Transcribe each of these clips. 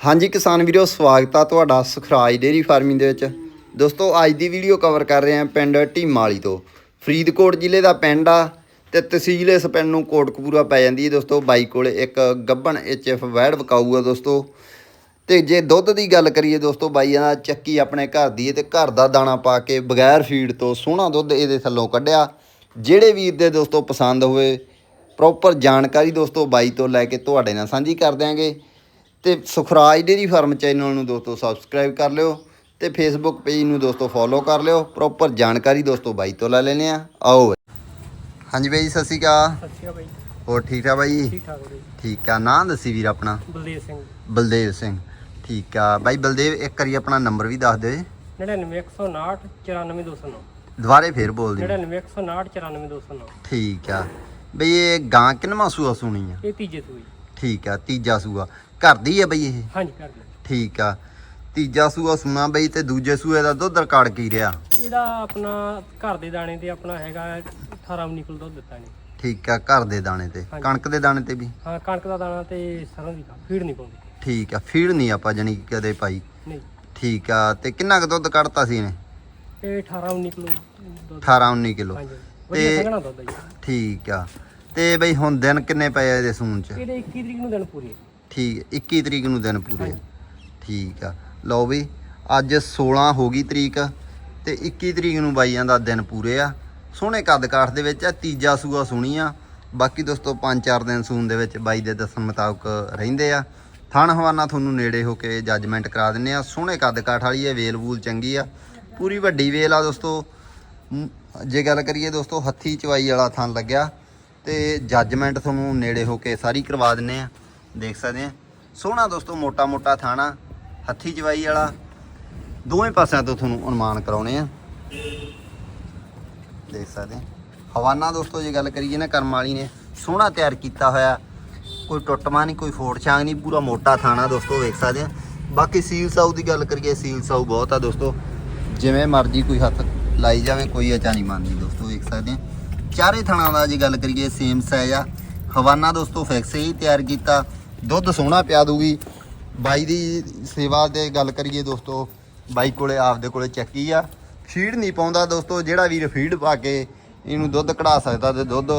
ਹਾਂਜੀ ਕਿਸਾਨ ਵੀਰੋ, ਸਵਾਗਤ ਆ ਤੁਹਾਡਾ ਸੁਖਰਾਜ ਡੇਰੀ ਫਾਰਮਿੰਗ ਦੇ ਵਿੱਚ। ਦੋਸਤੋ, ਅੱਜ ਦੀ ਵੀਡੀਓ ਕਵਰ ਕਰ ਰਹੇ ਹਾਂ ਪਿੰਡ ਢੀਮਾਲੀ ਤੋਂ। ਫਰੀਦਕੋਟ ਜ਼ਿਲ੍ਹੇ ਦਾ ਪਿੰਡ ਆ ਤੇ ਤਹਿਸੀਲ ਇਸ ਪਿੰਡ ਨੂੰ ਕੋਟਕਪੂਰਾ ਪੈ ਜਾਂਦੀ ਹੈ। ਦੋਸਤੋ, ਬਾਈ ਕੋਲੇ ਇੱਕ ਗੱਬਣ ਐਚਐਫ ਵੈੜ ਵਿਕਾਊ ਆ ਦੋਸਤੋ। ਤੇ ਜੇ ਦੁੱਧ ਦੀ ਗੱਲ ਕਰੀਏ ਦੋਸਤੋ ਬਾਈਆਂ ਦਾ ਚੱਕੀ ਆਪਣੇ ਘਰ ਦੀ ਹੈ ਤੇ ਘਰ ਦਾ ਦਾਣਾ ਪਾ ਕੇ ਬਗੈਰ ਫੀਡ ਤੋਂ ਸੋਹਣਾ ਦੁੱਧ ਇਹਦੇ ਥੱਲੋਂ ਕੱਢਿਆ। ਜਿਹੜੇ ਵੀਰ ਦੇ ਦੋਸਤੋ ਪਸੰਦ ਹੋਵੇ ਪ੍ਰੋਪਰ ਜਾਣਕਾਰੀ ਦੋਸਤੋ ਬਾਈ ਤੋਂ ਲੈ ਕੇ ਤੁਹਾਡੇ ਨਾਲ ਸਾਂਝੀ ਕਰ ਦਿਆਂਗੇ। ਤੇ ਸੁਖਰਾਜ ਡੇਰੀ ਫਾਰਮ ਚੈਨਲ ਨੂੰ ਦੋਸਤੋ ਸਬਸਕ੍ਰਾਈਬ ਕਰ ਲਿਓ ਤੇ ਫੇਸਬੁੱਕ ਪੇਜ ਨੂੰ ਦੋਸਤੋ ਫੋਲੋ ਕਰ ਲਿਓ। ਪ੍ਰੋਪਰ ਜਾਣਕਾਰੀ ਦੋਸਤੋ ਬਾਈ ਤੋਂ ਲੈ ਲੈਨੇ ਆ ਆਓ। ਹਾਂਜੀ ਬਾਈ ਸਤਿ ਸ਼੍ਰੀ ਅਕਾਲ। ਸਤਿ ਸ਼੍ਰੀ ਅਕਾਲ ਬਾਈ। ਹੋਰ ਠੀਕ ਆ ਬਾਈ? ਠੀਕ ਠਾਕ ਬਾਈ। ਠੀਕ ਆ। ਨਾਂ ਦੱਸੀ ਵੀਰ ਆਪਣਾ? ਬਲਦੇਵ ਸਿੰਘ। ਬਲਦੇਵ ਸਿੰਘ। ਠੀਕ ਆ। ਬਾਈ ਬਲਦੇਵ ਇੱਕ ਵਾਰੀ ਆਪਣਾ ਨੰਬਰ ਵੀ ਦੱਸ ਦਿਓ ਜੀ। 99159 94209 ਦੁਬਾਰੇ ਫੇਰ ਬੋਲ ਦਿਓ 99159 94209 ਠੀਕ ਆ। ਬਈ ਇਹ ਗਾਂ ਕਿੰਨਵਾਂ ਸੂਆ ਸੁਣੀ ਆ? ਇਹ ਤੀਜੇ ਸੂਈ ਠੀਕ ਆ ਤੀਜਾ ਸੂਆ। ਘਰ ਦੀ ਆ ਬਈ ਇਹ? ਹਾਂਜੀ ਕਰ ਲਿਆ ਠੀਕ ਆ। ਤੀਜਾ ਸੂਆ ਸੁਣਾ ਬਈ ਤੇ ਦੂਜੇ ਸੂਏ ਦਾ ਦੁੱਧ ਰਿਕਾਰਡ ਕੀ ਰਿਹਾ? ਇਹਦਾ ਆਪਣਾ ਘਰ ਦੇ ਦਾਣੇ ਤੇ ਆਪਣਾ ਹੈਗਾ 18 19 ਕਿਲੋ ਦੁੱਧ ਦਿੱਤਾ ਨੇ ਠੀਕ ਆ ਘਰ ਦੇ ਦਾਣੇ ਤੇ। ਹਾਂਜੀ। ਕਣਕ ਦੇ ਦਾਣੇ ਤੇ ਵੀ? ਹਾਂ ਕਣਕ ਦਾ ਦਾਣਾ ਤੇ ਸਰੋਂ ਦੀ ਖਾ- ਫੀਡ ਨਹੀਂ ਪਾਉਂਦੀ। ਠੀਕ ਆ ਫੀਡ ਨਹੀਂ ਆਪਾਂ ਜਣੀ ਕਦੇ ਪਾਈ। ਨਹੀਂ। ਠੀਕ ਆ ਤੇ ਕਿੰਨਾ ਕੁ ਦੁੱਧ ਕੱਢਤਾ ਸੀ ਇਹਨੇ? ਇਹ 18 19 ਕਿਲੋ ਦੁੱਧ। 18 19 ਕਿਲੋ। ਹਾਂਜੀ। ਵਧੀਆ ਤੇ- ਸੰਘਣਾ ਦੁੱਧ ਹੈ ਜੀ। ਠੀਕ ਆ। ਤੇ ਬਈ ਹੁਣ ਦਿਨ ਕਿੰਨੇ ਪਏ ਆ ਇਹਦੇ ਸੂਣ ਚ? ਇਹਦੇ 21 ਤਰੀਕ ਨੂੰ ਦਿਨ ਪੂਰੀ ਹੈ ਠੀਕ 21 ਤਰੀਕ ਨੂੰ ਦਿਨ ਪੂਰੇ ਆ। ਠੀਕ ਆ। ਲਓ ਬਈ ਅੱਜ 16 ਹੋ ਗਈ ਤਰੀਕ ਤੇ 21 ਤਰੀਕ ਨੂੰ ਬਾਈਆਂ ਦਾ ਦਿਨ ਪੂਰੇ ਆ। ਸੋਹਣੇ ਕੱਦ ਕਾਠ ਦੇ ਵਿੱਚ ਆ ਤੀਜਾ ਸੂਆ ਸੁਣੀ ਆ। ਬਾਕੀ ਦੋਸਤੋ 5-4 ਦਿਨ ਸੂਣ ਦੇ ਵਿੱਚ ਬਾਈ ਦੇ ਦੱਸਣ ਮੁਤਾਬਕ ਰਹਿੰਦੇ ਆ। ਥਣ ਹਵਾਨਾ ਤੁਹਾਨੂੰ ਨੇੜੇ ਹੋ ਕੇ ਜੱਜਮੈਂਟ ਕਰਾ ਦਿੰਨੇ ਆ। ਸੋਹਣੇ ਕੱਦ ਕਾਠ ਵਾਲੀ ਹੈ ਵੇਲ ਵੂਲ ਚੰਗੀ ਆ। ਪੂਰੀ ਵੱਡੀ ਵੇਲ ਆ ਦੋਸਤੋ। ਮ, ਜੇ ਗੱਲ ਕਰੀਏ ਦੋਸਤੋ ਹੱਥੀ ਚਵਾਈ ਵਾਲਾ ਥਣ ਲੱਗਿਆ ਤੇ ਜੱਜਮੈਂਟ ਤੁਹਾਨੂੰ ਨੇੜੇ ਹੋ ਕੇ ਸਾਰੀ ਕਰਵਾ ਦਿੰਨੇ ਆ। ਦੇਖ ਸਕਦੇ ਆ ਸੋਹਣਾ ਦੋਸਤੋ ਮੋਟਾ ਮੋਟਾ ਥਾਣਾ, ਹੱਥੀ ਜਵਾਈ ਵਾਲਾ। ਦੋਵੇਂ ਪਾਸਿਆਂ ਤੋਂ ਤੁਹਾਨੂੰ ਅਨੁਮਾਨ ਕਰਾਉਣੇ ਆ। ਦੇਖ ਸਕਦੇ ਆ ਹਵਾਨਾ ਦੋਸਤੋ, ਜੇ ਗੱਲ ਕਰੀਏ ਨਾ ਕਰਮ ਵਾਲੀ ਨੇ, ਸੋਹਣਾ ਤਿਆਰ ਕੀਤਾ ਹੋਇਆ। ਕੋਈ ਟੁੱਟਮਾ ਨਹੀਂ, ਕੋਈ ਫੋੜ ਛਾਂਗ ਨਹੀਂ, ਪੂਰਾ ਮੋਟਾ ਥਾਣਾ ਦੋਸਤੋ, ਵੇਖ ਸਕਦੇ ਆ ਬਾਕੀ ਸੀਲ ਸਾਊ ਦੀ ਗੱਲ ਕਰੀਏ, ਸੀਲ ਸਾਊ ਬਹੁਤ ਆ ਦੋਸਤੋ। ਜਿਵੇਂ ਮਰਜ਼ੀ ਕੋਈ ਹੱਥ ਲਾਈ ਜਾਵੇ, ਕੋਈ ਅਚਾ ਨਹੀਂ ਮੰਨਦੀ ਦੋਸਤੋ, ਵੇਖ ਸਕਦੇ ਆ ਚਾਰੇ ਥਾਣਾ ਦਾ ਜੇ ਗੱਲ ਕਰੀਏ ਸੇਮ ਸਾਈਜ਼ ਆ। ਹਵਾਨਾ ਦੋਸਤੋ ਫਿਕਸ ਹੀ ਤਿਆਰ ਕੀਤਾ। ਦੁੱਧ ਸੋਹਣਾ ਪਿਆ ਦੂਗੀ। ਬਾਈ ਦੀ ਸੇਵਾ ਦੇ ਗੱਲ ਕਰੀਏ ਦੋਸਤੋ, ਬਾਈ ਕੋਲੇ ਆਪਦੇ ਕੋਲੇ ਚੱਕੀ ਆ। ਫੀਡ ਨਹੀਂ ਪਾਉਂਦਾ ਦੋਸਤੋ, ਜਿਹੜਾ ਵੀ ਫੀਡ ਪਾ ਕੇ ਇਹਨੂੰ ਦੁੱਧ ਕਢਾ ਸਕਦਾ ਤੇ ਦੁੱਧ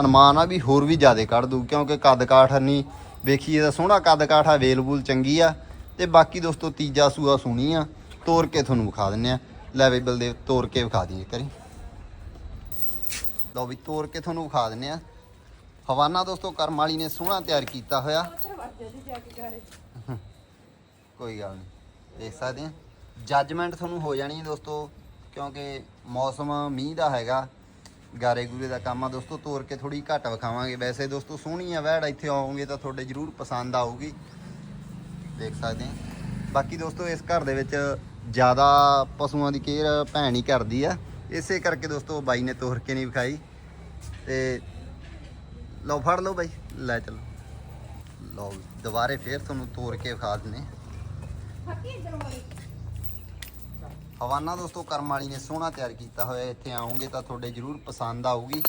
ਅਨੁਮਾਨ ਆ ਵੀ ਹੋਰ ਵੀ ਜ਼ਿਆਦਾ ਕੱਢ ਦੂ, ਕਿਉਂਕਿ ਕੱਦ ਕਾਠ ਨਹੀਂ। ਵੇਖੀਏ ਤਾਂ ਸੋਹਣਾ ਕੱਦ ਕਾਠ ਆ ਵੇਲਬੂਲ ਚੰਗੀ ਆ। ਤੇ ਬਾਕੀ ਦੋਸਤੋ, ਤੀਜਾ ਸੂਆ ਸੁਣੀ ਆ ਤੋੜ ਕੇ ਤੁਹਾਨੂੰ ਵਿਖਾ ਦਿੰਨੇ ਆ। ਲੈ ਬਈ ਬਲਦੇਵ ਤੋੜ ਕੇ ਵਿਖਾ ਦਈਏ ਕਰੀ ਲਓ ਵੀ ਤੋੜ ਕੇ ਤੁਹਾਨੂੰ ਵਿਖਾ ਦਿੰਨੇ ਆ। ਹਵਾਨਾ ਦੋਸਤੋ, ਕਰਮ ਵਾਲੀ ਨੇ ਸੋਹਣਾ ਤਿਆਰ ਕੀਤਾ ਹੋਇਆ। ਕੋਈ ਗੱਲ ਨਹੀਂ, ਦੇਖ ਸਕਦੇ ਆ ਜੱਜਮੈਂਟ ਤੁਹਾਨੂੰ ਹੋ ਜਾਣੀ ਹੈ ਦੋਸਤੋ, ਕਿਉਂਕਿ ਮੌਸਮ ਮੀਂਹ ਦਾ ਹੈਗਾ, ਗਾਰੇ ਗੂਰੇ ਦਾ ਕੰਮ ਆ ਦੋਸਤੋ, ਤੋਰ ਕੇ ਥੋੜੀ ਘੱਟ ਵਿਖਾਵਾਂਗੇ। ਵੈਸੇ ਦੋਸਤੋ, ਸੋਹਣੀ ਆ ਵੈੜ ਇੱਥੇ ਆਓਗੇ ਤਾਂ ਤੁਹਾਡੇ ਜ਼ਰੂਰ ਪਸੰਦ ਆਊਗੀ। ਦੇਖ ਸਕਦੇ ਆ ਬਾਕੀ ਦੋਸਤੋ, ਇਸ ਘਰ ਦੇ ਵਿੱਚ ਜ਼ਿਆਦਾ ਪਸ਼ੂਆਂ ਦੀ ਕੇਅਰ ਭੈਣ ਹੀ ਕਰਦੀ ਆ। ਇਸੇ ਕਰਕੇ ਦੋਸਤੋ, ਬਾਈ ਨੇ ਤੋਰ ਕੇ ਨਹੀਂ ਵਿਖਾਈ। ਤੇ ਲਓ ਫੜ ਲਓ ਬਾਈ ਲੈ ਚਲੋ। ਲਓ ਦੁਬਾਰੇ ਫੇਰ ਤੁਹਾਨੂੰ ਤੋੜ ਕੇ ਵਿਖਾ ਦਿੰਨੇ ਹਵਾਨਾ ਦੋਸਤੋ ਕਰਮ ਵਾਲੀ ਨੇ ਸੋਹਣਾ ਤਿਆਰ ਕੀਤਾ ਹੋਇਆ ਇੱਥੇ ਆਉਂਗੇ ਤਾਂ ਤੁਹਾਡੇ ਜ਼ਰੂਰ ਪਸੰਦ ਆਊਗੀ।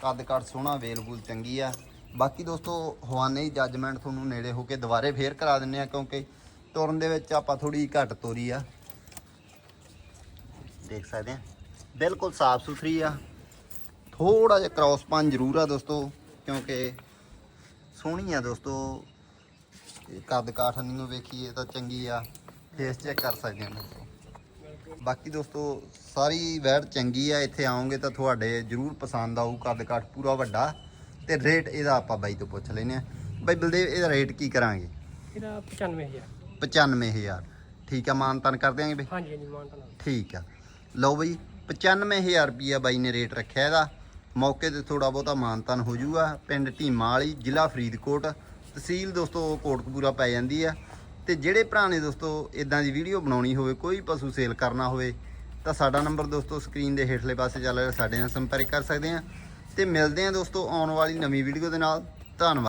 ਕੱਦ ਕੱਦ ਸੋਹਣਾ ਵੇਲਬੂਲ ਚੰਗੀ ਆ। ਬਾਕੀ ਦੋਸਤੋ ਹਵਾਨੇ ਦੀ ਜੱਜਮੈਂਟ ਤੁਹਾਨੂੰ ਨੇੜੇ ਹੋ ਕੇ ਦੁਬਾਰੇ ਫੇਰ ਕਰਾ ਦਿੰਨੇ ਆ ਕਿਉਂਕਿ ਤੁਰਨ ਦੇ ਵਿੱਚ ਆਪਾਂ ਥੋੜੀ ਘੱਟ ਤੋਰੀ ਆ। ਦੇਖ ਸਕਦੇ ਆ ਬਿਲਕੁਲ ਸਾਫ਼ ਸੁਥਰੀ ਆ। ਥੋੜਾ ਜਿਹਾ ਕ੍ਰਾਸ ਪਨ ਜ਼ਰੂਰ ਆ ਦੋਸਤੋ। ਕਿਉਂਕਿ ਸੋਹਣੀ ਆ ਦੋਸਤੋ। ਕੱਦ ਕਾਠ ਨੂੰ ਵੇਖੀਏ ਤਾਂ ਚੰਗੀ ਆ। ਫੇਸ ਚੈੱਕ ਕਰ ਸਕਦੇ ਹਾਂ ਬਾਕੀ ਦੋਸਤੋ ਸਾਰੀ ਵੈੜ ਚੰਗੀ ਆ। ਇੱਥੇ ਆਓਗੇ ਤਾਂ ਤੁਹਾਡੇ ਜ਼ਰੂਰ ਪਸੰਦ ਆਊ ਕੱਦ ਕਾਠ ਪੂਰਾ ਵੱਡਾ। ਤੇ ਰੇਟ ਇਹਦਾ ਆਪਾਂ ਬਾਈ ਤੋਂ ਪੁੱਛ ਲੈਨੇ ਆ। ਬਾਈ ਬਲਦੇਵ ਇਹਦਾ ਰੇਟ ਕੀ ਕਰਾਂਗੇ? ਇਹਦਾ 95000 95000 ਠੀਕ ਆ ਮਾਨਤਨ ਕਰ ਦਿਆਂਗੇ ਬਈ? ਹਾਂਜੀ ਹਾਂਜੀ ਮਾਨਤਾ ਨਾਲ ਠੀਕ ਆ। ਲਓ ਬਈ 95000 ਰੁਪਿਆ ਬਾਈ ਨੇ ਰੇਟ ਰੱਖਿਆ ਇਹਦਾ। ਮੌਕੇ ਤੇ ਥੋੜਾ ਬਹੁਤਾ ਮਾਨਤਨ ਹੋ ਜਾਊਗਾ ਪਿੰਡ ਢੀਮਾ ਵਾਲੀ ਜ਼ਿਲ੍ਹਾ ਫਰੀਦਕੋਟ। ਤਹਿਸੀਲ ਦੋਸਤੋ ਕੋਟਕਪੂਰਾ ਪੈ ਜਾਂਦੀ ਆ। ਤੇ ਜਿਹੜੇ ਭਰਾ ਨੇ ਦੋਸਤੋ ਇਦਾਂ ਦੀ ਵੀਡੀਓ ਬਣਾਉਣੀ ਹੋਵੇ, ਕੋਈ ਪਸ਼ੂ ਸੇਲ ਕਰਨਾ ਹੋਵੇ, ਤਾਂ ਸਾਡਾ ਨੰਬਰ ਦੋਸਤੋ ਸਕਰੀਨ ਦੇ ਹੇਠਲੇ ਪਾਸੇ ਚੱਲ ਰਿਹਾ, ਸਾਡੇ ਨਾਲ ਸੰਪਰਕ ਕਰ ਸਕਦੇ ਆ। ਤੇ ਮਿਲਦੇ ਆ ਦੋਸਤੋ ਆਉਣ ਵਾਲੀ ਨਵੀਂ ਵੀਡੀਓ ਦੇ ਨਾਲ। ਧੰਨਵਾਦ।